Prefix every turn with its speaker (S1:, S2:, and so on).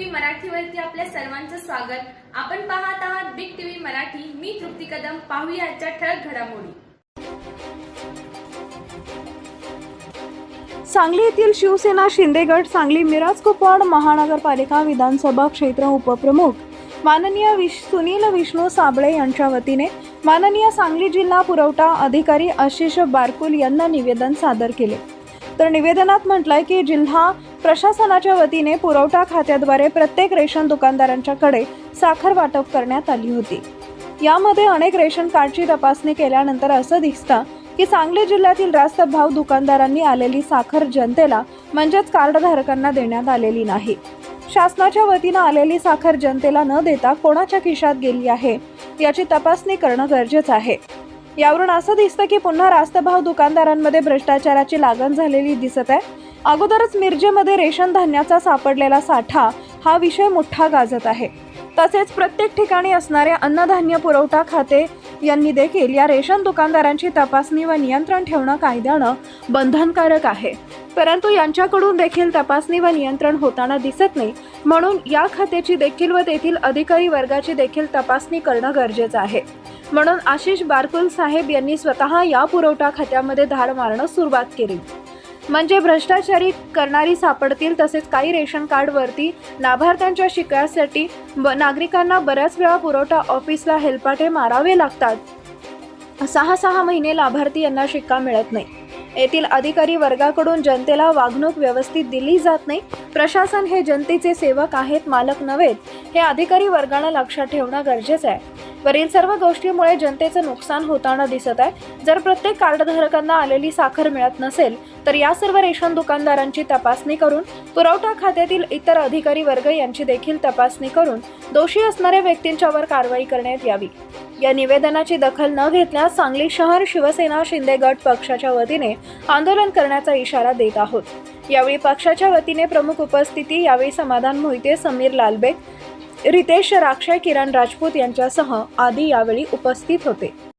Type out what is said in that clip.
S1: मराठीवरती आपल्या सर्वांचं स्वागत. आपण पाहत आहात बिग टीव्ही मराठी. मी तृप्ती कदम. पाहूया आजच्या ठळक घडामोडी.
S2: सांगली येथील शिवसेना शिंदेगड सांगली मिराज कुपवाड महानगरपालिका विधानसभा क्षेत्र उपप्रमुख माननीय विश सुनील विष्णू साबळे यांच्या वतीने माननीय सांगली जिल्हा पुरवठा अधिकारी आशिष बारकुल यांना निवेदन सादर केले. तर निवेदनात म्हटलंय की जिल्हा प्रशासनाच्या वतीने पुरवठा खात्याद्वारे प्रत्येक रेशन दुकानदारांच्याकडे साखर वाटप करण्यात आली होती. यामध्ये अनेक रेशन कार्डची तपासणी केल्यानंतर असं दिसतं की सांगली जिल्ह्यातील रास्त भाव दुकानदारांनी आलेली साखर जनतेला म्हणजेच कार्डधारकांना देण्यात आलेली नाही. शासनाच्या वतीनं आलेली साखर जनतेला न देता कोणाच्या खिशात गेली आहे याची तपासणी करणं गरजेचं आहे. यावरून असं दिसतं की पुन्हा रास्त भाव दुकानदारांमध्ये भ्रष्टाचाराची लागण झालेली दिसत आहे. अगोदरच मिरजेमध्ये रेशन धान्याचा सापडलेला साठा हा विषय मोठा गाजत आहे. तसेच प्रत्येक ठिकाणी असणाऱ्या अन्नधान्य पुरवठा खाते यांनी देखील या रेशन दुकानदारांची तपासणी व नियंत्रण ठेवणं कायद्यानं बंधनकारक आहे. परंतु यांच्याकडून देखील तपासणी व नियंत्रण होताना दिसत नाही म्हणून या खात्याची देखील व तेथील अधिकारी वर्गाची देखील तपासणी करणं गरजेचं आहे. म्हणून आशिष बारकुल साहेब यांनी स्वतः या पुरवठा खात्यामध्ये धाड मारणं सुरुवात केली. म्हणजे भ्रष्टाचारी करणारी सापडतील तसेच काही रेशन कार्डवरती लाभार्थ्यांच्या शिकायसाठी ब- नागरिकांना बऱ्याच वेळा पुरवठा ऑफिसला हेलपाटे मारावे लागतात. सहा सहा महिने लाभार्थी यांना शिक्का मिळत नाही. येथील अधिकारी वर्गाकडून जनतेला वागणूक व्यवस्थित दिली जात नाही. प्रशासन हे जनतेचे सेवक आहेत मालक नव्हेत हे अधिकारी वर्गाला लक्षात ठेवणं गरजेचं आहे. वरील सर्व गोष्टीमुळे जनतेचं नुकसान होताना दिसत आहे. जर प्रत्येक कार्डधारकांना आलेली साखर मिळत नसेल तर या सर्व रेशन दुकानदारांची तपासणी करून पुरवठा खात्यातील इतर अधिकारी वर्ग यांची देखील तपासणी करून दोषी असणाऱ्या व्यक्तींच्यावर कारवाई करण्यात यावी. या निवेदनाची दखल न घेतल्यास सांगली शहर शिवसेना शिंदे गट पक्षाच्या वतीने आंदोलन करण्याचा इशारा देत आहोत. यावेळी पक्षाच्या वतीने प्रमुख उपस्थिती यावेळी समाधान मोहिते समीर लालबेग रितेश राक्षय किरण राजपूत यांच्यासह आदी यावेळी उपस्थित होते.